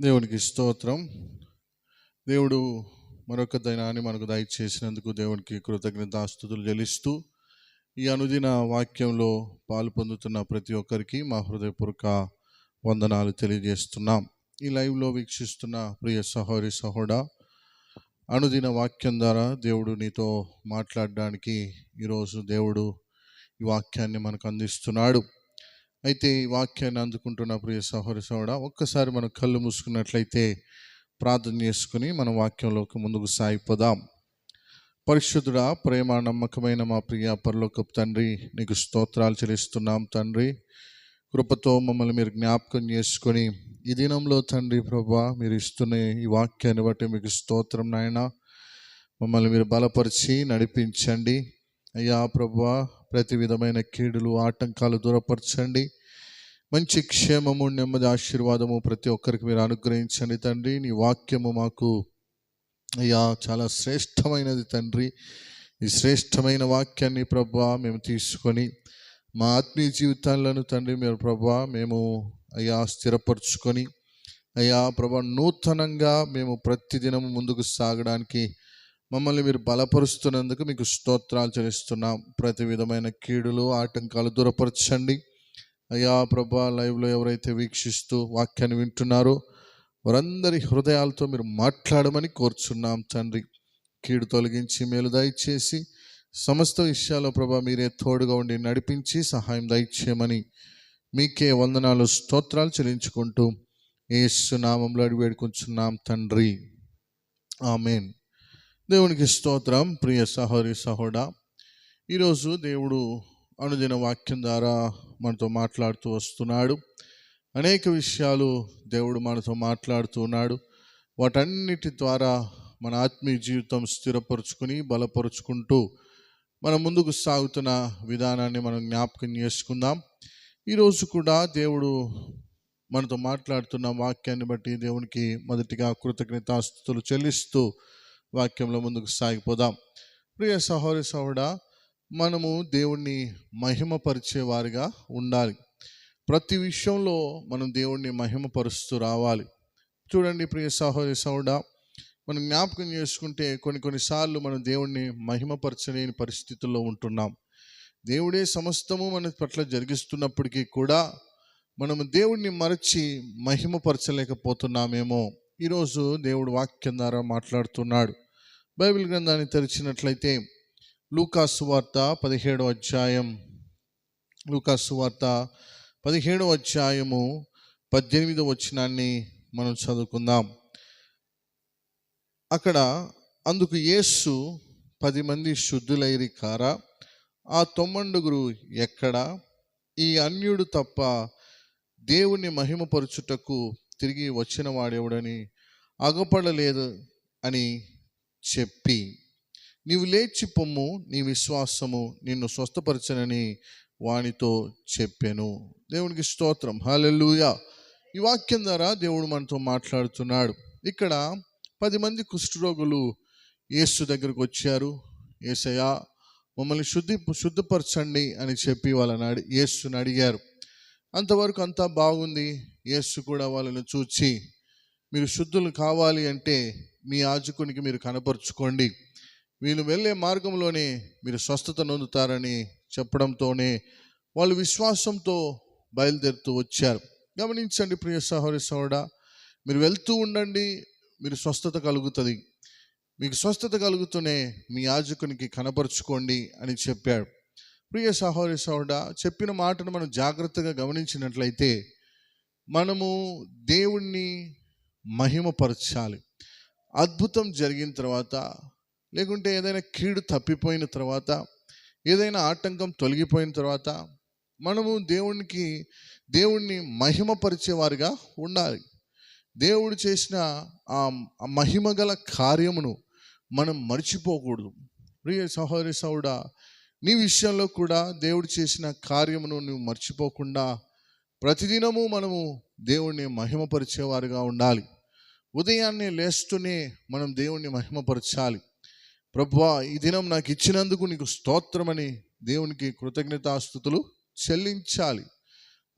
దేవునికి స్తోత్రం. దేవుడు మరొక దినాన్ని మనకు దయచేసినందుకు దేవునికి కృతజ్ఞతాస్తుతులు చెల్లిస్తూ ఈ అనుదిన వాక్యంలో పాలు పొందుతున్న ప్రతి ఒక్కరికి మా హృదయపూర్వక వందనాలు తెలియజేస్తున్నాం. ఈ లైవ్లో వీక్షిస్తున్న ప్రియ సహోదరి సహోడా అనుదిన వాక్యం ద్వారా దేవుడు నీతో మాట్లాడడానికి ఈరోజు దేవుడు ఈ వాక్యాన్ని మనకు అందిస్తున్నాడు. అయితే ఈ వాక్యాన్ని అందుకుంటున్న ప్రియ సహోదరి సోడ ఒక్కసారి మనం కళ్ళు మూసుకున్నట్లయితే ప్రార్థన చేసుకుని మన వాక్యంలోకి ముందుకు సాగిపోదాం. పరిశుద్ధుడా ప్రేమ నమ్మకమైన మా ప్రియ పరలోకపు తండ్రి నీకు స్తోత్రాలు చెల్లిస్తున్నాం తండ్రి. కృపతో మమ్మల్ని మీరు జ్ఞాపకం చేసుకొని ఈ దినంలో తండ్రి ప్రభా మీరు ఇస్తున్న ఈ వాక్యాన్ని బట్టి మీకు స్తోత్రం నాయన. మమ్మల్ని మీరు బలపరిచి నడిపించండి. అయ్యా ప్రభా ప్రతి విధమైన కీడులు ఆటంకాలు దూరపరచండి. మంచి క్షేమము నెమ్మది ఆశీర్వాదము ప్రతి ఒక్కరికి మీరు అనుగ్రహించండి తండ్రి. నీ వాక్యము మాకు అయ్యా చాలా శ్రేష్టమైనది తండ్రి. ఈ శ్రేష్టమైన వాక్యాన్ని ప్రభా మేము తీసుకొని మా ఆత్మీయ జీవితాలను తండ్రి మీరు ప్రభా మేము అయ్యా స్థిరపరచుకొని అయ్యా ప్రభా నూతనంగా మేము ప్రతిదినము ముందుకు సాగడానికి మమ్మల్ని మీరు బలపరుస్తున్నందుకు మీకు స్తోత్రాలు చెల్లిస్తున్నాం. ప్రతి విధమైన కీడులు ఆటంకాలు దూరపరచండి. అయ్యా ప్రభా లైవ్లో ఎవరైతే వీక్షిస్తూ వాక్యాన్ని వింటున్నారో వారందరి హృదయాలతో మీరు మాట్లాడమని కోరుచున్నాం తండ్రి. కీడు తొలగించి మేలు దయచేసి సమస్త విషయాల్లో ప్రభా మీరే తోడుగా ఉండి నడిపించి సహాయం దయచేయమని మీకే వందనాలు స్తోత్రాలు చెల్లించుకుంటూ ఏసు నామంలో అడిగి వేడుకుంటున్నాం తండ్రి. ఆమెన్. దేవునికి స్తోత్రం ప్రియ సహోదరి సహోడా. ఈరోజు దేవుడు అనుదిన వాక్యం ద్వారా మనతో మాట్లాడుతూ వస్తున్నాడు. అనేక విషయాలు దేవుడు మనతో మాట్లాడుతూ ఉన్నాడు. వాటన్నిటి ద్వారా మన ఆత్మీయ జీవితం స్థిరపరుచుకుని బలపరుచుకుంటూ మనం ముందుకు సాగుతున్న విధానాన్ని మనం జ్ఞాపకం చేసుకుందాం. ఈరోజు కూడా దేవుడు మనతో మాట్లాడుతున్న వాక్యాన్ని బట్టి దేవునికి మొదటిగా కృతజ్ఞతాస్తుతులు చెల్లిస్తూ వాక్యంలో ముందుకు సాగిపోదాం. ప్రియ సహోదరి సహోడా మనము దేవుణ్ణి మహిమపరిచేవారిగా ఉండాలి. ప్రతి విషయంలో మనం దేవుణ్ణి మహిమపరుస్తూ రావాలి. చూడండి ప్రియ సహోదరి సౌడ మనం జ్ఞాపకం చేసుకుంటే కొన్ని కొన్నిసార్లు మనం దేవుణ్ణి మహిమపరచలేని పరిస్థితుల్లో ఉంటున్నాం. దేవుడే సమస్తము మన పట్ల జరిగిస్తున్నప్పటికీ కూడా మనము దేవుణ్ణి మరచి మహిమపరచలేకపోతున్నామేమో. ఈరోజు దేవుడు వాక్యం ద్వారా మాట్లాడుతున్నాడు. బైబిల్ గ్రంథాన్ని తెరిచినట్లయితే లూకాసు వార్త పదిహేడో అధ్యాయం. లూకాసు వార్త పదిహేడో అధ్యాయము పద్దెనిమిదో వచనాన్ని మనం చదువుకుందాం. అక్కడ అందుకు యేసు పది మంది శుద్ధులైరి కారా ఆ తొమ్మండుగురు ఎక్కడ? ఈ అన్యుడు తప్ప దేవుని మహిమపరుచుటకు తిరిగి వచ్చిన వాడెవడని అగపడలేదు అని చెప్పి నీవు లేచి పొమ్ము నీ విశ్వాసము నిన్ను స్వస్థపరచనని వానితో చెప్పాను. దేవునికి స్తోత్రం. హల్లెలూయా. ఈ వాక్యం ద్వారా దేవుడు మనతో మాట్లాడుతున్నాడు. ఇక్కడ పది మంది కుష్ఠరోగులు యేసు దగ్గరకు వచ్చారు. ఏసయ్యా మమ్మల్ని శుద్ధి శుద్ధపరచండి అని చెప్పి వాళ్ళని అడి యేసుని అడిగారు. అంతవరకు అంతా బాగుంది. యేసు కూడా వాళ్ళని చూచి మీరు శుద్ధులు కావాలి అంటే మీ యాజకునికి మీరు కనపరుచుకోండి. వీళ్ళు వెళ్ళే మార్గంలోనే మీరు స్వస్థత నొందుతారని చెప్పడంతోనే వాళ్ళు విశ్వాసంతో బయలుదేరుతూ వచ్చారు. గమనించండి ప్రియ సహోదరి సహోడా మీరు వెళ్తూ ఉండండి మీరు స్వస్థత కలుగుతుంది. మీకు స్వస్థత కలుగుతూనే మీ యాజకునికి కనపరుచుకోండి అని చెప్పాడు. ప్రియ సహోదరి సహోడా చెప్పిన మాటను మనం జాగ్రత్తగా గమనించినట్లయితే మనము దేవుణ్ణి మహిమపరచాలి. అద్భుతం జరిగిన తర్వాత లేకుంటే ఏదైనా కీడు తప్పిపోయిన తర్వాత ఏదైనా ఆటంకం తొలగిపోయిన తర్వాత మనము దేవునికి దేవుణ్ణి మహిమపరిచేవారిగా ఉండాలి. దేవుడు చేసిన ఆ ఆ మహిమగల కార్యమును మనం మర్చిపోకూడదు. ప్రియ సహోదరి సౌడా నీ విషయంలో కూడా దేవుడు చేసిన కార్యమును నువ్వు మర్చిపోకుండా ప్రతిదినము మనము దేవుణ్ణి మహిమపరిచేవారుగా ఉండాలి. ఉదయాన్నే లేస్తూనే మనం దేవుణ్ణి మహిమపరచాలి. ప్రభువా ఈ దినం నాకు ఇచ్చినందుకు నీకు స్తోత్రమని దేవునికి కృతజ్ఞతాస్థుతులు చెల్లించాలి.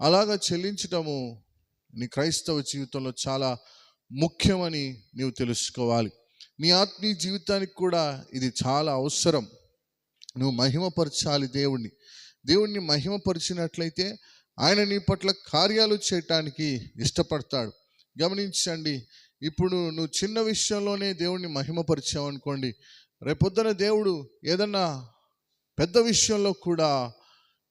అలాగా చెల్లించటము నీ క్రైస్తవ జీవితంలో చాలా ముఖ్యమని నీవు తెలుసుకోవాలి. నీ ఆత్మీయ జీవితానికి కూడా ఇది చాలా అవసరం. నువ్వు మహిమపరచాలి దేవుణ్ణి. దేవుణ్ణి మహిమపరిచినట్లయితే ఆయన నీ పట్ల కార్యాలు చేయటానికి ఇష్టపడతాడు. గమనించండి ఇప్పుడు నువ్వు చిన్న విషయంలోనే దేవుణ్ణి మహిమపరిచావు అనుకోండి రేపొద్దున దేవుడు ఏదన్నా పెద్ద విషయంలో కూడా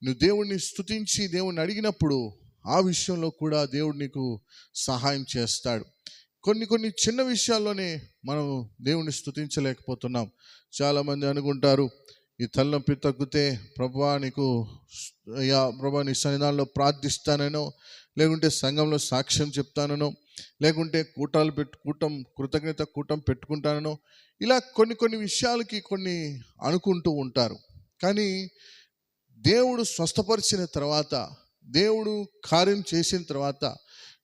నువ్వు దేవుణ్ణి స్థుతించి దేవుణ్ణి అడిగినప్పుడు ఆ విషయంలో కూడా దేవుడు నీకు సహాయం చేస్తాడు. కొన్ని కొన్ని చిన్న విషయాల్లోనే మనం దేవుణ్ణి స్థుతించలేకపోతున్నాం చాలామంది అనుకుంటారు ఈ తలనొప్పి తగ్గితే ప్రభా నీకు అయ్యా ప్రభా నీ సన్నిధానంలో ప్రార్థిస్తాననో లేకుంటే సంఘంలో సాక్ష్యం చెప్తాననో లేకుంటే కూటాలు పెట్టు కూటం కృతజ్ఞత కూటం పెట్టుకుంటానో ఇలా కొన్ని కొన్ని విషయాలకి కొన్ని అనుకుంటూ ఉంటారు. కానీ దేవుడు స్వస్థపరిచిన తర్వాత దేవుడు కార్యం చేసిన తర్వాత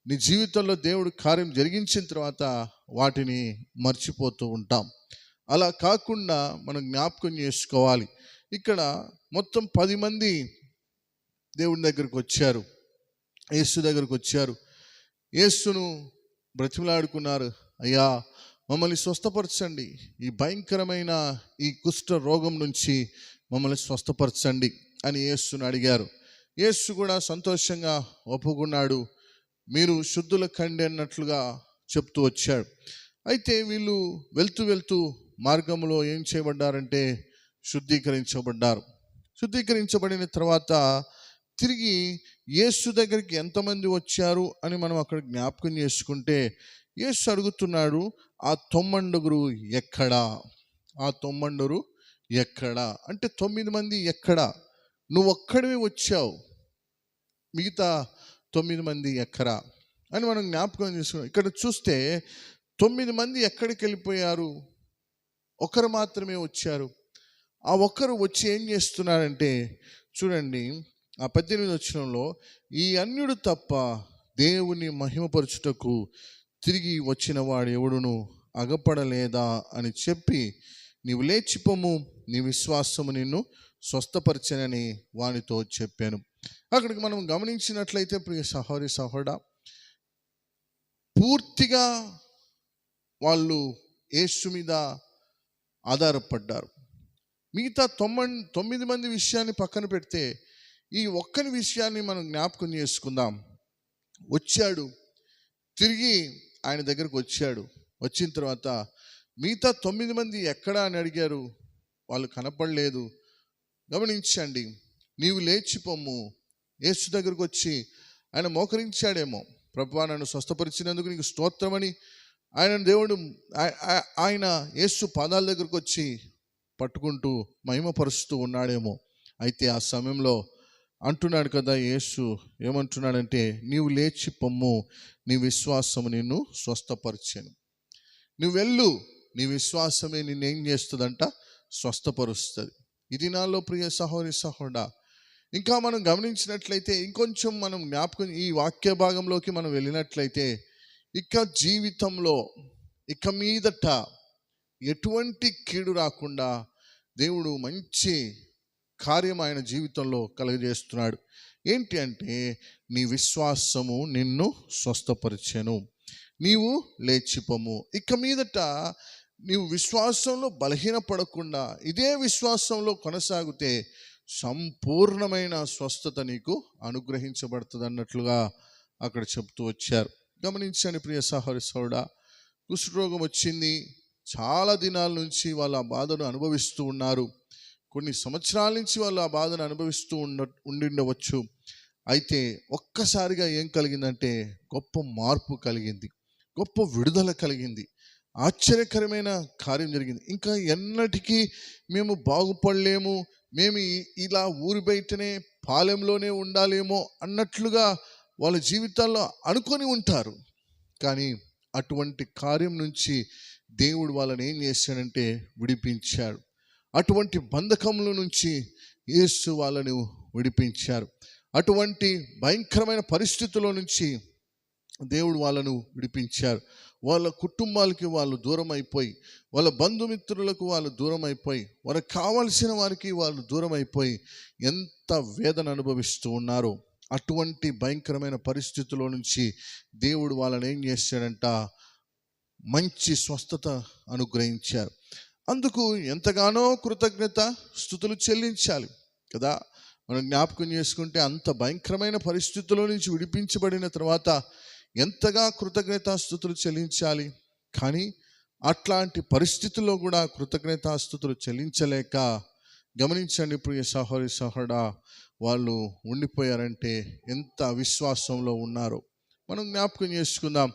నీ జీవితంలో దేవుడు కార్యం జరిగించిన తర్వాత వాటిని మర్చిపోతూ ఉంటాం. అలా కాకుండా మనం జ్ఞాపకం చేసుకోవాలి. ఇక్కడ మొత్తం పది మంది దేవుని దగ్గరికి వచ్చారు. యేసు దగ్గరికి వచ్చారు. యేసును బ్రతిమలాడుకున్నారు. అయ్యా మమ్మల్ని స్వస్థపరచండి. ఈ భయంకరమైన ఈ కుష్ఠ రోగం నుంచి మమ్మల్ని స్వస్థపరచండి అని యేసును అడిగారు. యేసు కూడా సంతోషంగా ఒప్పుకున్నాడు. మీరు శుద్ధుల కండి అన్నట్లుగా చెప్తూ వచ్చాడు. అయితే వీళ్ళు వెళ్తూ వెళ్తూ మార్గంలో ఏం చేయబడ్డారంటే శుద్ధీకరించబడ్డారు. శుద్ధీకరించబడిన తర్వాత తిరిగి యేసు దగ్గరికి ఎంతమంది వచ్చారు అని మనం అక్కడ జ్ఞాపకం చేసుకుంటే యేసు అడుగుతున్నాడు ఆ తొమ్మండుగురు ఎక్కడా? ఆ తొమ్మండురు ఎక్కడా? అంటే తొమ్మిది మంది ఎక్కడా? నువ్వు ఒక్కడివి వచ్చావు. మిగతా తొమ్మిది మంది ఎక్కరా? అని మనం జ్ఞాపకం చేసుకున్నాం. ఇక్కడ చూస్తే తొమ్మిది మంది ఎక్కడికి వెళ్ళిపోయారు? ఒకరు మాత్రమే వచ్చారు. ఆ ఒక్కరు వచ్చి ఏం చేస్తున్నారంటే చూడండి ఆ పద్దెనిమిది వచ్చినంలో ఈ అన్యుడు తప్ప దేవుని మహిమపరచుటకు తిరిగి వచ్చిన వాడు ఎవడును అగపడలేదా? అని చెప్పి నీవు లేచిపోము నీ విశ్వాసము నిన్ను స్వస్థపరచనని వానితో చెప్పాను. అక్కడికి మనం గమనించినట్లయితే ప్రియ సహోదరి సహోడా పూర్తిగా వాళ్ళు యేసు మీద ఆధారపడ్డారు. మిగతా తొమ్మ తొమ్మిది మంది విషయాన్ని పక్కన పెడితే ఈ ఒక్కని విషయాన్ని మనం జ్ఞాపకం చేసుకుందాం. వచ్చాడు. తిరిగి ఆయన దగ్గరకు వచ్చాడు. వచ్చిన తర్వాత మిగతా తొమ్మిది మంది ఎక్కడా? అని అడిగారు. వాళ్ళు కనపడలేదు. గమనించండి. నీవు లేచిపోమ్ము యేసు దగ్గరకు వచ్చి ఆయన మోకరించాడేమో. ప్రభా నన్ను స్వస్థపరిచినందుకు నీకు స్తోత్రమని ఆయన దేవుడు ఆయన యేసు పాదాల దగ్గరకు వచ్చి పట్టుకుంటూ మహిమపరుస్తూ ఉన్నాడేమో. అయితే ఆ సమయంలో అంటున్నాడు కదా యేసు. ఏమంటున్నాడంటే నీవు లేచి పొమ్ము నీ విశ్వాసము నిన్ను స్వస్థపరిచాను. నువ్వు వెళ్ళు నీ విశ్వాసమే నిన్నేం చేస్తుందంట? స్వస్థపరుస్తుంది. ఇది నాలో ప్రియ సహోదరి సహోడా ఇంకా మనం గమనించినట్లయితే ఇంకొంచెం మనం జ్ఞాపకం ఈ వాక్య భాగంలోకి మనం వెళ్ళినట్లయితే ఇక జీవితంలో ఇక మీదట ఎటువంటి కీడు రాకుండా దేవుడు మంచి కార్యం ఆయన జీవితంలో కలుగజేస్తున్నాడు. ఏంటి అంటే నీ విశ్వాసము నిన్ను స్వస్థపరిచెను. నీవు లేచిపోము ఇక మీదట నీవు విశ్వాసంలో బలహీనపడకుండా ఇదే విశ్వాసంలో కొనసాగితే సంపూర్ణమైన స్వస్థత నీకు అనుగ్రహించబడుతుంది అన్నట్లుగా అక్కడ చెప్తూ వచ్చారు. గమనించండి ప్రియ సహోదరి సోడా కుష్ఠరోగం వచ్చింది. చాలా దినాల నుంచి వాళ్ళు ఆ బాధను అనుభవిస్తూ ఉన్నారు. కొన్ని సంవత్సరాల నుంచి వాళ్ళు ఆ బాధను అనుభవిస్తూ ఉండ ఉండిండవచ్చు. అయితే ఒక్కసారిగా ఏం కలిగిందంటే గొప్ప మార్పు కలిగింది. గొప్ప విడుదల కలిగింది. ఆశ్చర్యకరమైన కార్యం జరిగింది. ఇంకా ఎన్నటికీ మేము బాగుపడలేము మేము ఇలా ఊరి బయటనే పాలెంలోనే ఉండాలేమో అన్నట్లుగా వాళ్ళ జీవితాల్లో అనుకొని ఉంటారు. కానీ అటువంటి కార్యం నుంచి దేవుడు వాళ్ళని ఏం చేశాడంటే విడిపించాడు. అటువంటి బంధకముల నుంచి యేసు వాళ్ళను విడిపించారు. అటువంటి భయంకరమైన పరిస్థితుల నుంచి దేవుడు వాళ్ళను విడిపించారు. వాళ్ళ కుటుంబాలకి వాళ్ళు దూరం అయిపోయి వాళ్ళ బంధుమిత్రులకు వాళ్ళు దూరం అయిపోయి వాళ్ళకి కావాల్సిన వారికి వాళ్ళు దూరం అయిపోయి ఎంత వేదన అనుభవిస్తూ ఉన్నారో అటువంటి భయంకరమైన పరిస్థితుల్లో నుంచి దేవుడు వాళ్ళని ఏం చేశాడంట? మంచి స్వస్థత అనుగ్రహించారు. అందుకు ఎంతగానో కృతజ్ఞత స్థుతులు చెల్లించాలి కదా? మనం జ్ఞాపకం చేసుకుంటే అంత భయంకరమైన పరిస్థితుల్లో నుంచి విడిపించబడిన తర్వాత ఎంతగా కృతజ్ఞతాస్థుతులు చెల్లించాలి? కానీ అట్లాంటి పరిస్థితుల్లో కూడా కృతజ్ఞతాస్థుతులు చెల్లించలేక గమనించండి ప్రియ సహోరి సహోడా వాళ్ళు ఉండిపోయారంటే ఎంత అవిశ్వాసంలో ఉన్నారో. మనం జ్ఞాపకం చేసుకుందాం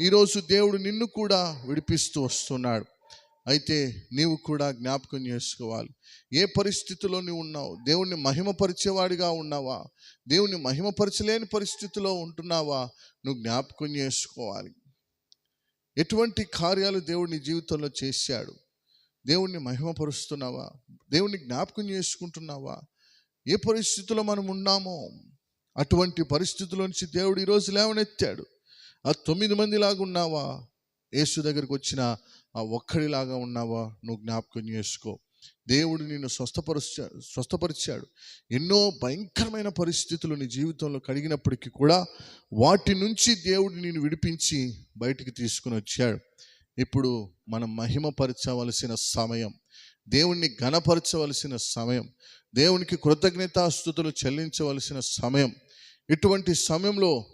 ఈరోజు దేవుడు నిన్ను కూడా విడిపిస్తూ వస్తున్నాడు. అయితే నీవు కూడా జ్ఞాపకం చేసుకోవాలి. ఏ పరిస్థితిలో నువ్వు ఉన్నావు? దేవుణ్ణి మహిమపరిచేవాడిగా ఉన్నావా? దేవుణ్ణి మహిమపరచలేని పరిస్థితిలో ఉంటున్నావా? నువ్వు జ్ఞాపకం చేసుకోవాలి. ఎటువంటి కార్యాలు దేవుడిని జీవితంలో చేశాడు? దేవుణ్ణి మహిమపరుస్తున్నావా? దేవుణ్ణి జ్ఞాపకం చేసుకుంటున్నావా? ఏ పరిస్థితిలో మనం ఉన్నామో? అటువంటి పరిస్థితుల నుంచి దేవుడు ఈరోజు లేవనెత్తాడు. ఆ తొమ్మిది మంది లాగున్నావా యేసు దగ్గరికి వచ్చిన ఆ ఒక్కడిలాగా ఉన్నావా? నువ్వు జ్ఞాపకం చేసుకో. దేవుడు నిన్ను స్వస్థపరిచాడు స్వస్థపరిచాడు. ఎన్నో భయంకరమైన పరిస్థితులు నీ జీవితంలో కలిగినప్పటికీ కూడా వాటి నుంచి దేవుడు నిన్ను విడిపించి బయటికి తీసుకుని వచ్చాడు. ఇప్పుడు మనం మహిమపరచవలసిన సమయం దేవుణ్ణి ఘనపరచవలసిన సమయం దేవునికి కృతజ్ఞతాస్థుతులు చెల్లించవలసిన సమయం. ఇటువంటి సమయంలో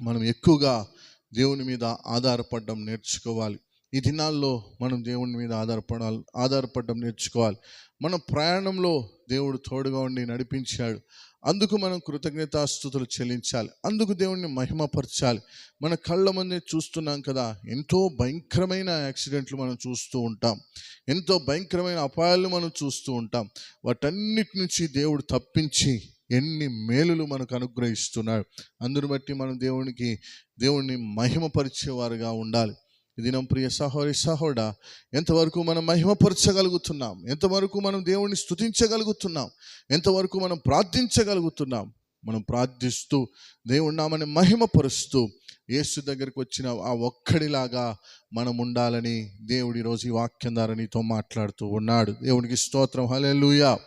మనం ఎక్కువగా దేవుని మీద ఆధారపడడం నేర్చుకోవాలి. ఈ దినాల్లో మనం దేవుని మీద ఆధారపడాలి ఆధారపడడం నేర్చుకోవాలి. మన ప్రయాణంలో దేవుడు తోడుగా ఉండి నడిపించాడు. అందుకు మనం కృతజ్ఞతాస్థుతులు చెల్లించాలి. అందుకు దేవుణ్ణి మహిమపరచాలి. మన కళ్ళ ముందే చూస్తున్నాం కదా ఎంతో భయంకరమైన యాక్సిడెంట్లు మనం చూస్తూ ఉంటాం. ఎంతో భయంకరమైన అపాయాలు మనం చూస్తూ ఉంటాం. వాటన్నిటి నుంచి దేవుడు తప్పించి ఎన్ని మేలులు మనకు అనుగ్రహిస్తున్నాడు. అందుని బట్టి మనం దేవునికి దేవుణ్ణి మహిమపరిచేవారుగా ఉండాలి. ఈ దినం ప్రియ సహోరి సహోడ ఎంతవరకు మనం మహిమపరచగలుగుతున్నాం? ఎంతవరకు మనం దేవుణ్ణి స్థుతించగలుగుతున్నాం ఎంతవరకు మనం ప్రార్థించగలుగుతున్నాం? మనం ప్రార్థిస్తూ దేవుడి నామని మహిమపరుస్తూ యేసు దగ్గరికి వచ్చిన ఆ ఒక్కడిలాగా మనం ఉండాలని దేవుడి రోజు ఈ వాక్యం ద్వారా నీతో మాట్లాడుతూ ఉన్నాడు. దేవునికి స్తోత్రం. హలెలుయా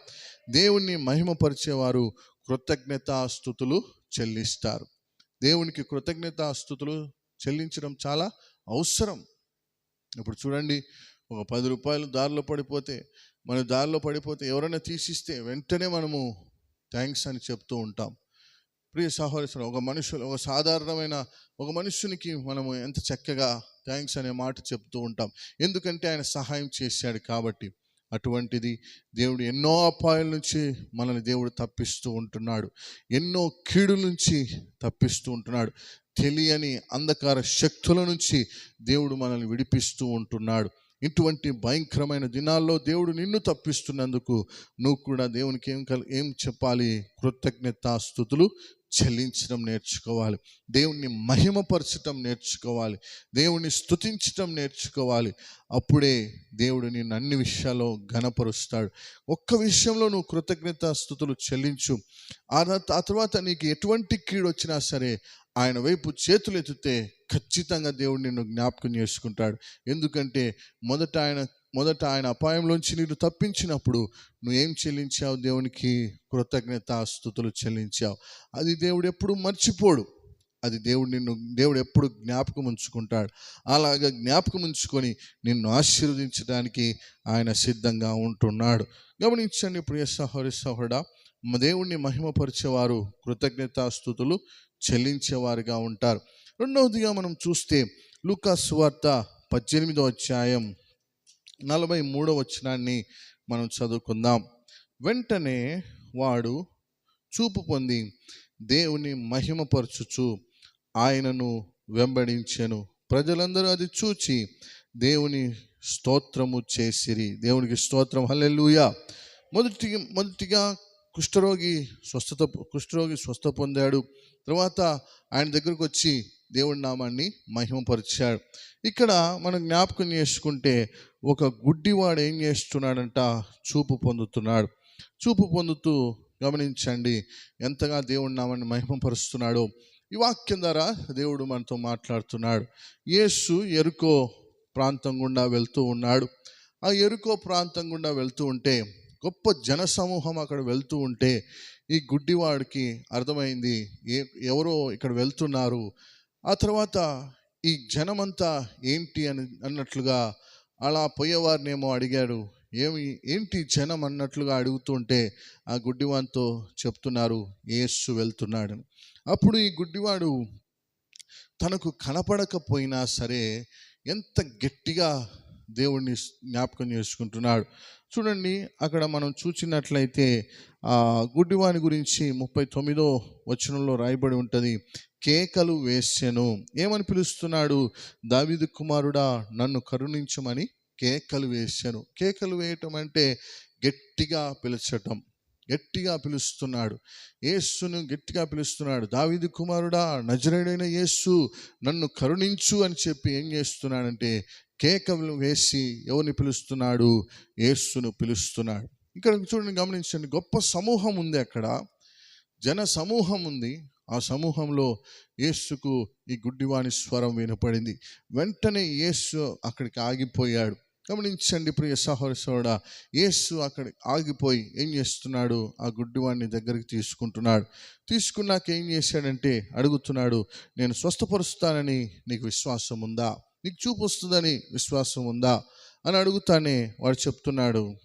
దేవుణ్ణి మహిమపరిచేవారు కృతజ్ఞతాస్థుతులు చెల్లిస్తారు. దేవునికి కృతజ్ఞతాస్థుతులు చెల్లించడం చాలా అవసరం. ఇప్పుడు చూడండి ఒక పది రూపాయలు దారిలో పడిపోతే మన దారిలో పడిపోతే ఎవరైనా తీసిస్తే వెంటనే మనము థ్యాంక్స్ అని చెప్తూ ఉంటాం. ప్రియ సహోదరు ఒక మనుషులు ఒక సాధారణమైన ఒక మనుషునికి మనము ఎంత చక్కగా థ్యాంక్స్ అనే మాట చెప్తూ ఉంటాం. ఎందుకంటే ఆయన సహాయం చేశాడు కాబట్టి. అటువంటిది దేవుడు ఎన్నో అపాయాల నుంచి మనల్ని దేవుడు తప్పిస్తూ ఉంటున్నాడు. ఎన్నో కీడు నుంచి తప్పిస్తూ ఉంటున్నాడు. తెలియని అంధకార శక్తుల నుంచి దేవుడు మనల్ని విడిపిస్తూ ఉంటున్నాడు. ఇటువంటి భయంకరమైన దినాల్లో దేవుడు నిన్ను తప్పిస్తున్నందుకు నువ్వు కూడా దేవునికి ఏం కల్ ఏం చెప్పాలి? కృతజ్ఞతాస్థుతులు. చెల్లించడం నేర్చుకోవాలి. దేవుణ్ణి మహిమపరచటం నేర్చుకోవాలి. దేవుణ్ణి స్థుతించటం నేర్చుకోవాలి. అప్పుడే దేవుడు నిన్ను అన్ని విషయాల్లో ఘనపరుస్తాడు. ఒక్క విషయంలో నువ్వు కృతజ్ఞత స్థుతులు చెల్లించు. ఆ తర్వాత- ఆ తర్వాత నీకు ఎటువంటి కీడు వచ్చినా సరే ఆయన వైపు చేతులు ఎత్తితే ఖచ్చితంగా దేవుడు నిన్ను జ్ఞాపకం చేసుకుంటాడు. ఎందుకంటే మొదట ఆయన మొదట ఆయన అపాయంలోంచి నిన్ను తప్పించినప్పుడు నువ్వేం చెల్లించావు? దేవునికి కృతజ్ఞత స్థుతులు చెల్లించావు. అది దేవుడు ఎప్పుడు మర్చిపోడు. అది దేవుడు నిన్ను దేవుడు ఎప్పుడు జ్ఞాపకం ఉంచుకుంటాడు. అలాగా జ్ఞాపకం ఉంచుకొని నిన్ను ఆశీర్వదించడానికి ఆయన సిద్ధంగా ఉంటున్నాడు. గమనించండి ప్రియ సహోరి సహోడా దేవుణ్ణి మహిమపరిచేవారు కృతజ్ఞతాస్థుతులు చెల్లించేవారుగా ఉంటారు. రెండవదిగా మనం చూస్తే లూకాస్ వార్త పద్దెనిమిదో అధ్యాయం నలభై మూడో వచనాన్ని మనం చదువుకుందాం. వెంటనే వాడు చూపు పొంది దేవుని మహిమపరచుచు ఆయనను వెంబడించెను. ప్రజలందరూ అది చూచి దేవుని స్తోత్రము చేసిరి. దేవునికి స్తోత్రం. హల్లెలూయా. మొదటి మొదటిగా కుష్ఠరోగి స్వస్థత కుష్ఠరోగి స్వస్థ పొందాడు. తర్వాత ఆయన దగ్గరకు వచ్చి దేవుడి నామాన్ని మహిమపరిచాడు. ఇక్కడ మనం జ్ఞాపకం చేసుకుంటే ఒక గుడ్డివాడు ఏం చేస్తున్నాడంట? చూపు పొందుతున్నాడు. చూపు పొందుతూ గమనించండి ఎంతగా దేవుడి నామాన్ని మహిమపరుస్తున్నాడో. ఈ వాక్యం ద్వారా దేవుడు మనతో మాట్లాడుతున్నాడు. యేసు ఎరుకో ప్రాంతం గుండా వెళ్తూ ఉన్నాడు. ఆ ఎరుకో ప్రాంతం గుండా వెళ్తూ ఉంటే గొప్ప జన సమూహం అక్కడ వెళ్తూ ఉంటే ఈ గుడ్డివాడికి అర్థమైంది ఏ ఎవరో ఇక్కడ వెళ్తున్నారు ఆ తర్వాత ఈ జనమంతా ఏంటి అని అన్నట్లుగా అలా పోయేవారినేమో అడిగాడు. ఏమి ఏంటి జనం అన్నట్లుగా అడుగుతుంటే ఆ గుడ్డివానితో చెప్తున్నారు యేసు వెళ్తున్నాడు. అప్పుడు ఈ గుడ్డివాడు తనకు కనపడకపోయినా సరే ఎంత గట్టిగా దేవుణ్ణి జ్ఞాపకం చేసుకుంటున్నాడు. చూడండి అక్కడ మనం చూసినట్లయితే ఆ గుడ్డివాని గురించి ముప్పై తొమ్మిదో వచనంలో రాయబడి ఉంటుంది. కేకలు వేసెను. ఏమని పిలుస్తున్నాడు? దావిదు కుమారుడా నన్ను కరుణించమని కేకలు వేశాను కేకలు వేయటం అంటే గట్టిగా పిలిచటం. గట్టిగా పిలుస్తున్నాడు. యేస్సును గట్టిగా పిలుస్తున్నాడు. దావిది కుమారుడా నజరేడైన యేస్సు నన్ను కరుణించు అని చెప్పి ఏం చేస్తున్నాడంటే కేకలు వేసి ఎవరిని పిలుస్తున్నాడు? యేస్సును పిలుస్తున్నాడు. ఇక్కడ చూడండి గమనించండి గొప్ప సమూహం ఉంది అక్కడ. జన సమూహం ఉంది. ఆ సమూహంలో యేసుకు ఈ గుడ్డివాణి స్వరం వినపడింది. వెంటనే యేసు అక్కడికి ఆగిపోయాడు. గమనించండి ప్రియ సహోదరుడా యేసు అక్కడ ఆగిపోయి ఏం చేస్తున్నాడు? ఆ గుడ్డివాడిని దగ్గరికి తీసుకుంటున్నాడు. తీసుకున్నాక ఏం చేశాడంటే అడుగుతున్నాడు నేను స్వస్థపరుస్తానని నీకు విశ్వాసం ఉందా? నీకు చూపు వస్తుందని విశ్వాసం ఉందా? అని అడుగుతానే వాడు చెప్తున్నాడు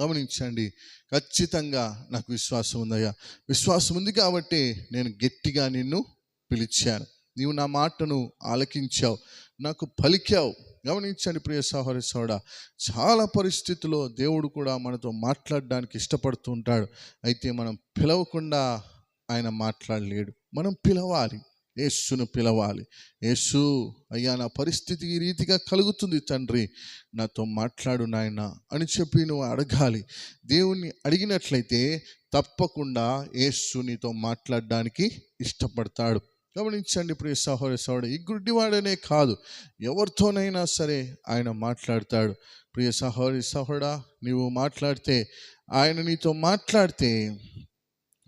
గమనించండి. ఖచ్చితంగా నాకు విశ్వాసం ఉందయ్యా. విశ్వాసం ఉంది కాబట్టి నేను గట్టిగా నిన్ను పిలిచాను. నీవు నా మాటను ఆలకించావు. నాకు పలికావు. గమనించండి ప్రియ సహోదరి సోడ. చాలా పరిస్థితుల్లో దేవుడు కూడా మనతో మాట్లాడడానికి ఇష్టపడుతూ ఉంటాడు. అయితే మనం పిలవకుండా ఆయన మాట్లాడలేడు. మనం పిలవాలి. యేసును పిలవాలి. యేసు అయ్యా నా పరిస్థితి ఈ రీతిగా కలుగుతుంది తండ్రి. నాతో మాట్లాడు నాయన అని చెప్పి నువ్వు అడగాలి. దేవుణ్ణి అడిగినట్లయితే తప్పకుండా యేసు నీతో మాట్లాడడానికి ఇష్టపడతాడు. గమనించండి ప్రియ సహోదర సహోడ ఈ గుడ్డివాడనే కాదు ఎవరితోనైనా సరే ఆయన మాట్లాడతాడు. ప్రియ సహోదరి సహోడా నీవు మాట్లాడితే ఆయన నీతో మాట్లాడితే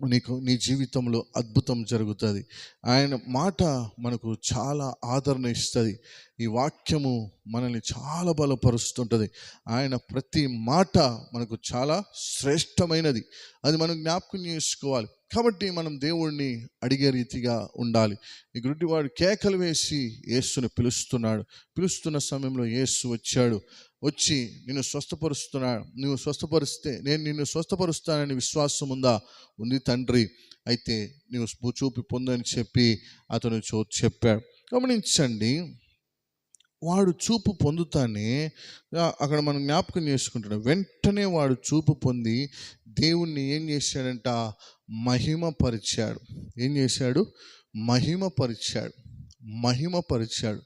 నీకు నీ జీవితంలో అద్భుతం జరుగుతుంది. ఆయన మాట మనకు చాలా ఆదరణ ఇస్తుంది. ఈ వాక్యము మనల్ని చాలా బలపరుస్తుంటుంది. ఆయన ప్రతి మాట మనకు చాలా శ్రేష్టమైనది. అది మనం జ్ఞాపకం చేసుకోవాలి. కాబట్టి మనం దేవుణ్ణి అడిగే రీతిగా ఉండాలి. ఈ గుడ్డివాడు కేకలు వేసి యేసుని పిలుస్తున్నాడు. పిలుస్తున్న సమయంలో యేసు వచ్చాడు. వచ్చి నిన్ను స్వస్థపరుస్తున్నాడు నువ్వు స్వస్థపరిస్తే నేను నిన్ను స్వస్థపరుస్తానని విశ్వాసం ఉందా? ఉంది తండ్రి. అయితే నీవు చూపి పొందని చెప్పి అతను చో చెప్పాడు. గమనించండి వాడు చూపు పొందుతానే అక్కడ మనం జ్ఞాపకం చేసుకుంటున్నాం. వెంటనే వాడు చూపు పొంది దేవుణ్ణి ఏం చేశాడంట? మహిమపరిచాడు. ఏం చేశాడు? మహిమపరిచాడు. మహిమపరిచాడు.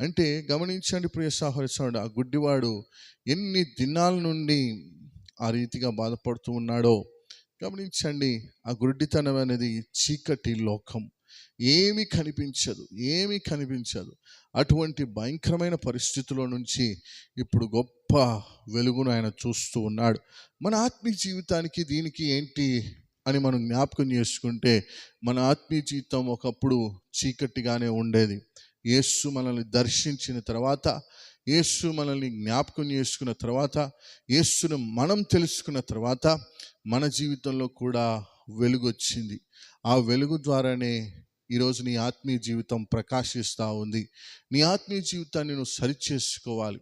అంటే గమనించండి ప్రియ సహోదరుడు ఆ గుడ్డివాడు ఎన్ని దినాల నుండి ఆ రీతిగా బాధపడుతూ ఉన్నాడో గమనించండి. ఆ గుడ్డితనం అనేది చీకటి లోకం. ఏమీ కనిపించదు. ఏమీ కనిపించదు. అటువంటి భయంకరమైన పరిస్థితుల నుంచి ఇప్పుడు గొప్ప వెలుగును ఆయన చూస్తూ ఉన్నాడు. మన ఆత్మీయ జీవితానికి దీనికి ఏంటి అని మనం జ్ఞాపకం చేసుకుంటే మన ఆత్మీయ జీవితం ఒకప్పుడు చీకటిగానే ఉండేది. యేసు మనల్ని దర్శించిన తర్వాత యేసు మనల్ని జ్ఞాపకం చేసుకున్న తర్వాత యేసును మనం తెలుసుకున్న తర్వాత మన జీవితంలో కూడా వెలుగు వచ్చింది ఆ వెలుగు ద్వారానే ఈరోజు నీ ఆత్మీయ జీవితం ప్రకాశిస్తూ ఉంది. నీ ఆత్మీయ జీవితాన్ని నువ్వు సరిచేసుకోవాలి.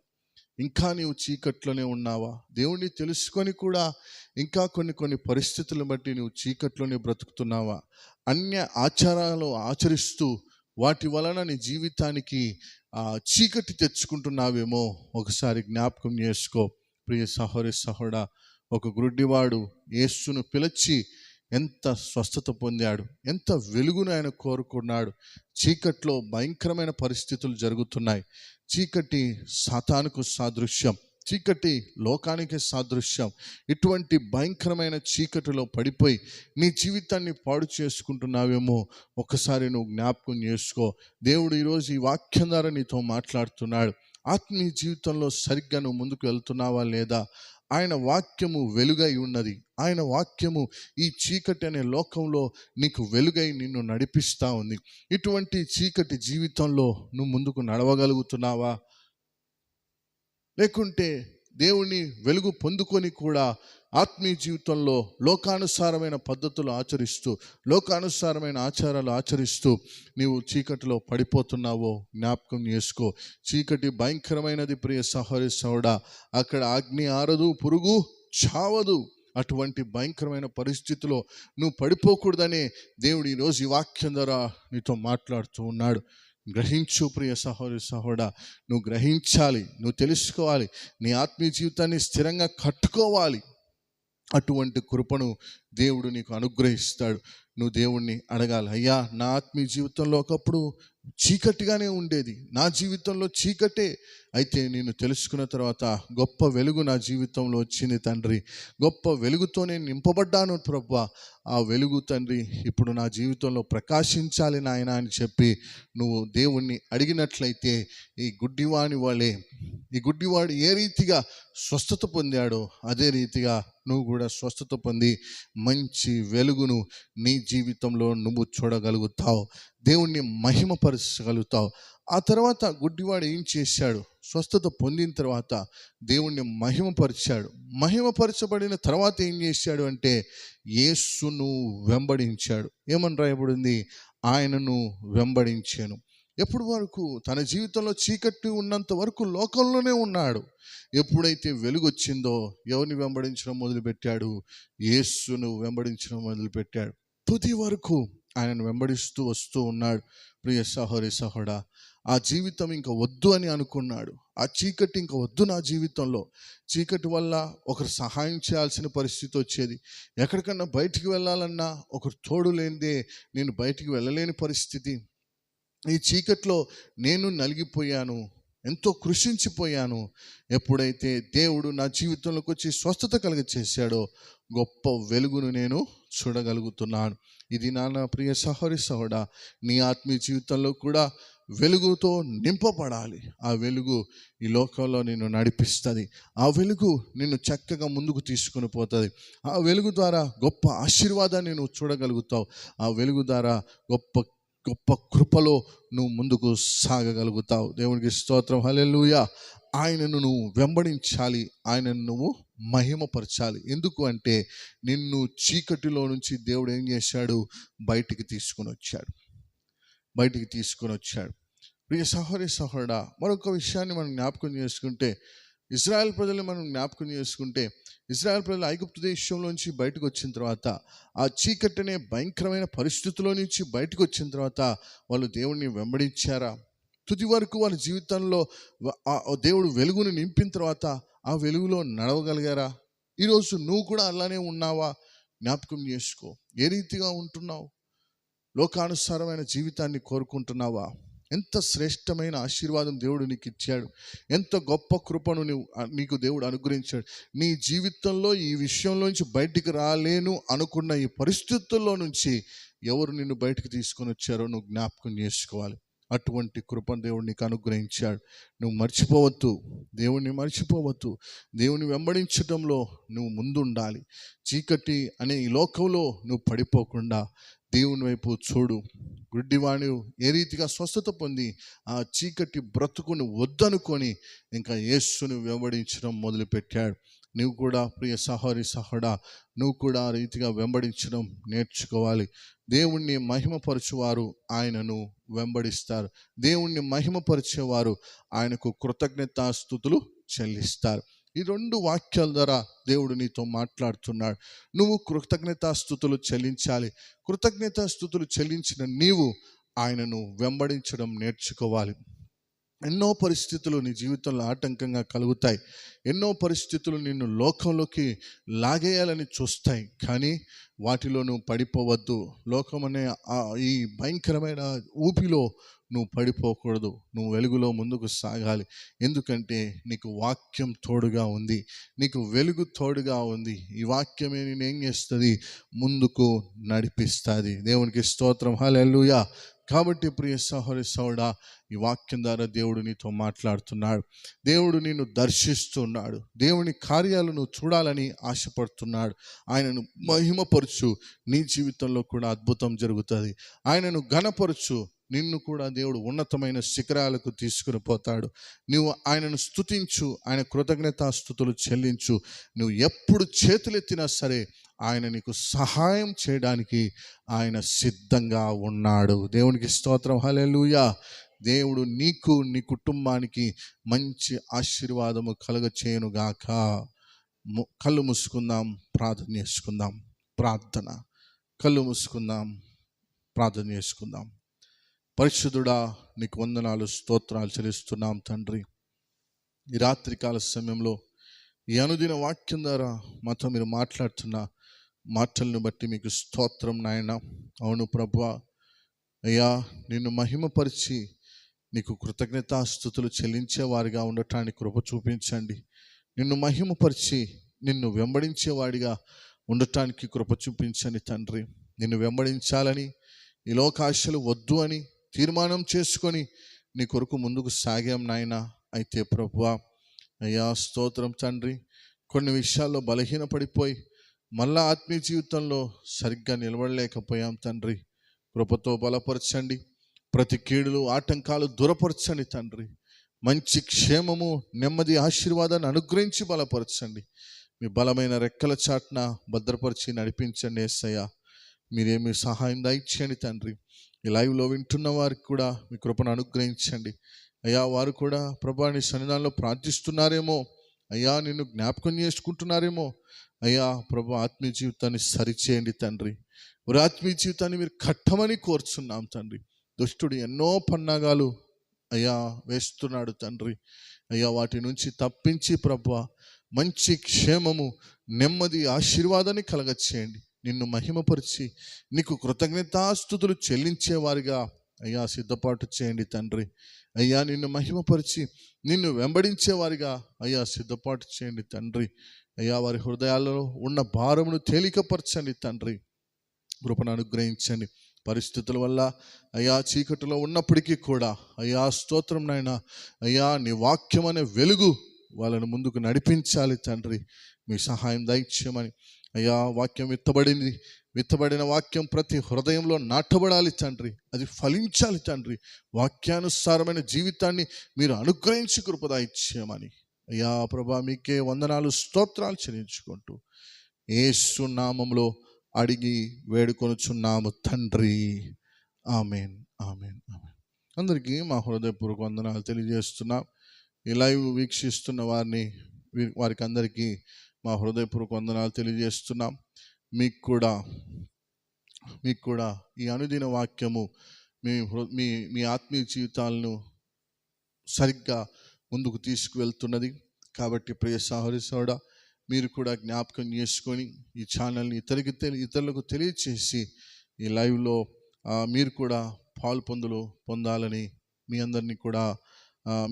ఇంకా నీవు చీకట్లోనే ఉన్నావా? దేవుణ్ణి తెలుసుకొని కూడా ఇంకా కొన్ని కొన్ని పరిస్థితులను బట్టి నువ్వు చీకట్లోనే బ్రతుకుతున్నావా? అన్య ఆచారాలు ఆచరిస్తూ వాటి వలన నీ జీవితానికి చీకటి తెచ్చుకుంటున్నావేమో ఒకసారి జ్ఞాపకం చేసుకో. ప్రియ సహోరి సహోడా ఒక గుడ్డివాడు యేసును పిలిచి ఎంత స్వస్థత పొందాడు ఎంత వెలుగును ఆయన కోరుకున్నాడు. చీకట్లో భయంకరమైన పరిస్థితులు జరుగుతున్నాయి. చీకటి సాతానుకు సాదృశ్యం చీకటి లోకానికి సాదృశ్యం. ఇటువంటి భయంకరమైన చీకటిలో పడిపోయి నీ జీవితాన్ని పాడు చేసుకుంటున్నావేమో ఒకసారి నువ్వు జ్ఞాపకం చేసుకో. దేవుడు ఈరోజు ఈ వాక్యం ద్వారా నీతో మాట్లాడుతున్నాడు. ఆత్మీయ జీవితంలో సరిగ్గా నువ్వు ముందుకు వెళ్తున్నావా లేదా? ఆయన వాక్యము వెలుగై ఉన్నది. ఆయన వాక్యము ఈ చీకటి అనే లోకంలో నీకు వెలుగై నిన్ను నడిపిస్తూ ఉంది. ఇటువంటి చీకటి జీవితంలో నువ్వు ముందుకు నడవగలుగుతున్నావా? లేకుంటే దేవుని వెలుగు పొందుకొని కూడా ఆత్మీయ జీవితంలో లోకానుసారమైన పద్ధతులు ఆచరిస్తూ లోకానుసారమైన ఆచారాలు ఆచరిస్తూ నీవు చీకటిలో పడిపోతున్నావో జ్ఞాపకం చేసుకో. చీకటి భయంకరమైనది ప్రియ సహోరి సౌడా అక్కడ అగ్ని ఆరదు పురుగు చావదు. అటువంటి భయంకరమైన పరిస్థితిలో నువ్వు పడిపోకూడదని దేవుడు ఈరోజు ఈ వాక్యం ద్వారా నీతో మాట్లాడుతూ ఉన్నాడు. గ్రహించు ప్రియ సహోదరి సహోడా. నువ్వు గ్రహించాలి నువ్వు తెలుసుకోవాలి. నీ ఆత్మీయ జీవితాన్ని స్థిరంగా కట్టుకోవాలి. అటువంటి కృపను దేవుడు నీకు అనుగ్రహిస్తాడు. నువ్వు దేవుణ్ణి అడగాలి. అయ్యా నా ఆత్మీయ జీవితంలో ఒకప్పుడు చీకటిగానే ఉండేది. నా జీవితంలో చీకటే. అయితే నేను తెలుసుకున్న తర్వాత గొప్ప వెలుగు నా జీవితంలో వచ్చింది తండ్రి. గొప్ప వెలుగుతో నేను నింపబడ్డాను ప్రభా. ఆ వెలుగు తండ్రి ఇప్పుడు నా జీవితంలో ప్రకాశించాలి నాయన అని చెప్పి నువ్వు దేవుణ్ణి అడిగినట్లయితే ఈ గుడ్డివాని వాళ్ళే ఈ గుడ్డివాడు ఏ రీతిగా స్వస్థత పొందాడో అదే రీతిగా నువ్వు కూడా స్వస్థత పొంది మంచి వెలుగును నీ జీవితంలో నువ్వు చూడగలుగుతావు. దేవుణ్ణి మహిమపరచగలుగుతావు. ఆ తర్వాత గుడ్డివాడు ఏం చేశాడు? స్వస్థత పొందిన తర్వాత దేవుణ్ణి మహిమపరిచాడు. మహిమపరచబడిన తర్వాత ఏం చేశాడు అంటే యేసును వెంబడించాడు. ఏమని రాయబడింది? ఆయనను వెంబడించాను. ఎప్పటి వరకు? తన జీవితంలో చీకటి ఉన్నంత వరకు లోకంలోనే ఉన్నాడు. ఎప్పుడైతే వెలుగు వచ్చిందో ఎవరిని వెంబడించడం మొదలుపెట్టాడు? యేసును వెంబడించడం మొదలుపెట్టాడు. తుది వరకు ఆయనను వెంబడిస్తూ వస్తూ ఉన్నాడు. ప్రియ సహోరి సహోడా ఆ జీవితం ఇంకా వద్దు అని అనుకున్నాడు. ఆ చీకటి ఇంకా వద్దు నా జీవితంలో. చీకటి వల్ల ఒకరు సహాయం చేయాల్సిన పరిస్థితి వచ్చేది. ఎక్కడికన్నా బయటికి వెళ్ళాలన్నా ఒకరు తోడు లేనిదే నేను బయటికి వెళ్ళలేని పరిస్థితి. ఈ చీకట్లో నేను నలిగిపోయాను. ఎంతో కృషించిపోయాను. ఎప్పుడైతే దేవుడు నా జీవితంలోకి వచ్చి స్వస్థత కలుగ చేశాడో గొప్ప వెలుగును నేను చూడగలుగుతున్నాను. ఇది నాన్న ప్రియ సహోరి సహోడా నీ ఆత్మీయ జీవితంలో కూడా వెలుగుతో నింపబడాలి. ఆ వెలుగు ఈ లోకంలో నిన్ను నడిపిస్తుంది. ఆ వెలుగు నిన్ను చక్కగా ముందుకు తీసుకుని పోతుంది. ఆ వెలుగు ద్వారా గొప్ప ఆశీర్వాదాన్ని నువ్వు చూడగలుగుతావు. ఆ వెలుగు ద్వారా గొప్ప గొప్ప కృపలో నువ్వు ముందుకు సాగగలుగుతావు. దేవునికి స్తోత్రం. హల్లెలూయా. ఆయనను నువ్వు వెంబడించాలి. ఆయనను నువ్వు మహిమపరచాలి. ఎందుకు అంటే నిన్ను చీకటిలో నుంచి దేవుడు ఏం చేశాడు? బయటికి తీసుకొని వచ్చాడు. బయటికి తీసుకొని వచ్చాడు. ప్రియ సహోదరి సహోడా మరొక విషయాన్ని మనం జ్ఞాపకం చేసుకుంటే ఇజ్రాయెల్ ప్రజలు మనం జ్ఞాపకం చేసుకుంటే ఇజ్రాయెల్ ప్రజలు ఐగుప్తు దేశంలోంచి బయటకు వచ్చిన తర్వాత ఆ చీకటినే భయంకరమైన పరిస్థితుల్లో నుంచి బయటకు వచ్చిన తర్వాత వాళ్ళు దేవుణ్ణి వెంబడించారా? తుది వరకు వాళ్ళ జీవితంలో దేవుడు వెలుగును నింపిన తర్వాత ఆ వెలుగులో నడవగలిగారా? ఈరోజు నువ్వు కూడా అలానే ఉన్నావా? జ్ఞాపకం చేసుకో. ఏ రీతిగా ఉంటున్నావు? లోకానుసారమైన జీవితాన్ని కోరుకుంటున్నావా? ఎంత శ్రేష్టమైన ఆశీర్వాదం దేవుడు నీకు ఇచ్చాడు ఎంత గొప్ప కృపను నువ్వు నీకు దేవుడు అనుగ్రహించాడు. నీ జీవితంలో ఈ విషయంలోంచి బయటికి రాలేను అనుకున్న ఈ పరిస్థితుల్లో నుంచి ఎవరు నిన్ను బయటికి తీసుకొని వచ్చారో నువ్వు జ్ఞాపకం చేసుకోవాలి. అటువంటి కృపను దేవుడు నీకు అనుగ్రహించాడు. నువ్వు మర్చిపోవద్దు. దేవుణ్ణి మర్చిపోవద్దు. దేవుని వెంబడించడంలో నువ్వు ముందుండాలి. చీకటి అనే ఈ లోకంలో నువ్వు పడిపోకుండా దేవుని వైపు చూడు. గుడ్డివాణి ఏ రీతిగా స్వస్థత పొంది ఆ చీకటి బ్రతుకుని వద్దనుకొని ఇంకా యేసును వెంబడించడం మొదలుపెట్టాడు. నువ్వు కూడా ప్రియ సహోరి సహోడా నువ్వు కూడా ఆ రీతిగా వెంబడించడం నేర్చుకోవాలి. దేవుణ్ణి మహిమపరచువారు ఆయనను వెంబడిస్తారు. దేవుణ్ణి మహిమపరిచేవారు ఆయనకు కృతజ్ఞతాస్థుతులు చెల్లిస్తారు. ఈ రెండు వాక్యాల ద్వారా దేవుడు నీతో మాట్లాడుతున్నాడు. నువ్వు కృతజ్ఞతాస్థుతులు చెల్లించాలి. కృతజ్ఞతాస్థుతులు చెల్లించిన నీవు ఆయనను వెంబడించడం నేర్చుకోవాలి. ఎన్నో పరిస్థితులు నీ జీవితంలో ఆటంకంగా కలుగుతాయి. ఎన్నో పరిస్థితులు నిన్ను లోకంలోకి లాగేయాలని చూస్తాయి. కానీ వాటిలో నువ్వు పడిపోవద్దు. లోకం అనే ఈ భయంకరమైన ఊపిలో నువ్వు పడిపోకూడదు. నువ్వు వెలుగులో ముందుకు సాగాలి. ఎందుకంటే నీకు వాక్యం తోడుగా ఉంది. నీకు వెలుగు తోడుగా ఉంది. ఈ వాక్యమే నేను ఏం చేస్తుంది? ముందుకు నడిపిస్తుంది. దేవునికి స్తోత్రం. హల్లెలూయా. కాబట్టి ప్రియ సహోరి సౌడా ఈ వాక్యం ద్వారా దేవుడు నీతో మాట్లాడుతున్నాడు. దేవుడు నిన్ను దర్శిస్తున్నాడు. దేవుని కార్యాలను చూడాలని ఆశపడుతున్నాడు. ఆయనను మహిమపరచు. నీ జీవితంలో కూడా అద్భుతం జరుగుతుంది. ఆయనను ఘనపరచు. నిన్ను కూడా దేవుడు ఉన్నతమైన శిఖరాలకు తీసుకుని పోతాడు. నువ్వు ఆయనను స్తుతించు. ఆయన కృతజ్ఞతాస్థుతులు చెల్లించు. నువ్వు ఎప్పుడు చేతులెత్తినా సరే ఆయన నీకు సహాయం చేయడానికి ఆయన సిద్ధంగా ఉన్నాడు. దేవునికి స్తోత్రం. హల్లెలూయా. దేవుడు నీకు నీ కుటుంబానికి మంచి ఆశీర్వాదము కలుగ చేయనుగాక ము- కళ్ళు మూసుకుందాం ప్రార్థన చేసుకుందాం. ప్రార్థన. కళ్ళు మూసుకుందాం ప్రార్థన చేసుకుందాం. పరిశుద్ధుడా నీకు వందనాలు స్తోత్రాలు చెల్లిస్తున్నాం తండ్రి. ఈ రాత్రికాల సమయంలో ఈ అనుదిన వాక్యం ద్వారా మాతో మీరు మాట్లాడుతున్న మాటలను బట్టి మీకు స్తోత్రం నాయన. అవును ప్రభు అయ్యా నిన్ను మహిమపరిచి నీకు కృతజ్ఞతాస్థుతులు చెల్లించేవారిగా ఉండటానికి కృప చూపించండి. నిన్ను మహిమపరిచి నిన్ను వెంబడించేవాడిగా ఉండటానికి కృప చూపించండి తండ్రి. నిన్ను వెంబడించాలని ఈ లోకాశలు వద్దు అని తీర్మానం చేసుకొని నీ కొరకు ముందుకు సాగాం నాయన. అయితే ప్రభువా అయ్యా స్తోత్రం తండ్రి. కొన్ని విషయాల్లో బలహీనపడిపోయి మళ్ళా ఆత్మీయ జీవితంలో సరిగ్గా నిలబడలేకపోయాం తండ్రి. కృపతో బలపరచండి. ప్రతి కీడులు ఆటంకాలు దూరపరచండి తండ్రి. మంచి క్షేమము నెమ్మది ఆశీర్వాదాన్ని అనుగ్రహించి బలపరచండి. మీ బలమైన రెక్కల చాట్న భద్రపరిచి నడిపించండి ఏసయ్య. మీరేమి సహాయం దాయించండి తండ్రి. ఈ లైవ్లో వింటున్న వారికి కూడా మీ కృపను అనుగ్రహించండి. అయ్యా వారు కూడా ప్రభా నీ సన్నిధానంలో ప్రార్థిస్తున్నారేమో. అయ్యా నిన్ను జ్ఞాపకం చేసుకుంటున్నారేమో. అయ్యా ప్రభు ఆత్మీయ జీవితాన్ని సరిచేయండి తండ్రి. మరి ఆత్మీయ జీవితాన్ని మీరు కట్టమని కోరుచున్నాం తండ్రి. దుష్టుడు ఎన్నో పన్నాగాలు అయ్యా వేస్తున్నాడు తండ్రి. అయ్యా వాటి నుంచి తప్పించి ప్రభు మంచి క్షేమము నెమ్మది ఆశీర్వాదాన్ని కలగచేయండి. నిన్ను మహిమపరిచి నీకు కృతజ్ఞతాస్థుతులు చెల్లించేవారిగా అయ్యా సిద్ధపాటు చేయండి తండ్రి. అయ్యా నిన్ను మహిమపరిచి నిన్ను వెంబడించేవారిగా అయ్యా సిద్ధపాటు చేయండి తండ్రి. అయ్యా వారి హృదయాల్లో ఉన్న భారమును తేలికపరచండి తండ్రి. కృపను అనుగ్రహించండి. పరిస్థితుల వల్ల అయ్యా చీకటిలో ఉన్నప్పటికీ కూడా అయ్యా స్తోత్రం నాయన అయ్యా నీ వాక్యం అనే వెలుగు వాళ్ళని ముందుకు నడిపించాలి తండ్రి. మీ సహాయం దయచేయమని అయ్యా వాక్యం విత్తబడింది. విత్తబడిన వాక్యం ప్రతి హృదయంలో నాటబడాలి తండ్రి. అది ఫలించాలి తండ్రి. వాక్యానుసారమైన జీవితాన్ని మీరు అనుగ్రహించి కృపదాయిచ్చేయమని అయ్యా ప్రభా మీకే వందనాలు స్తోత్రాలు చెల్లించుకుంటూ ఏసు నామంలో అడిగి వేడుకొనుచున్నాము తండ్రి. Amen amen amen. అందరికీ మా హృదయపూర్వక వందనాలు తెలియజేస్తున్నాం. ఈ లైవ్ వీక్షిస్తున్న వారిని వారికి అందరికీ మా హృదయపూర్వక వందనాలు తెలియజేస్తున్నాం. మీకు కూడా మీకు కూడా ఈ అనుదిన వాక్యము మీ హృ- మీ మీ ఆత్మీయ జీవితాలను సరిగ్గా ముందుకు తీసుకువెళ్తున్నది. కాబట్టి ప్రియ సహోదరి సోడ మీరు కూడా జ్ఞాపకం చేసుకొని ఈ ఛానల్ని ఇతరికి తెలి ఇతరులకు తెలియచేసి ఈ లైవ్లో మీరు కూడా పాలు పొందులు పొందాలని మీ అందరినీ కూడా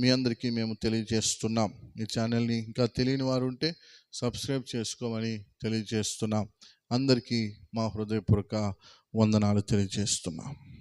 మీ అందరికీ మేము తెలియజేస్తున్నాం. ఈ ఛానల్ని ఇంకా తెలియని వారు ఉంటే సబ్స్క్రైబ్ చేసుకోమని తెలియజేస్తున్నాం. అందరికీ మా హృదయపూర్వక వందనాలు తెలియజేస్తున్నాం.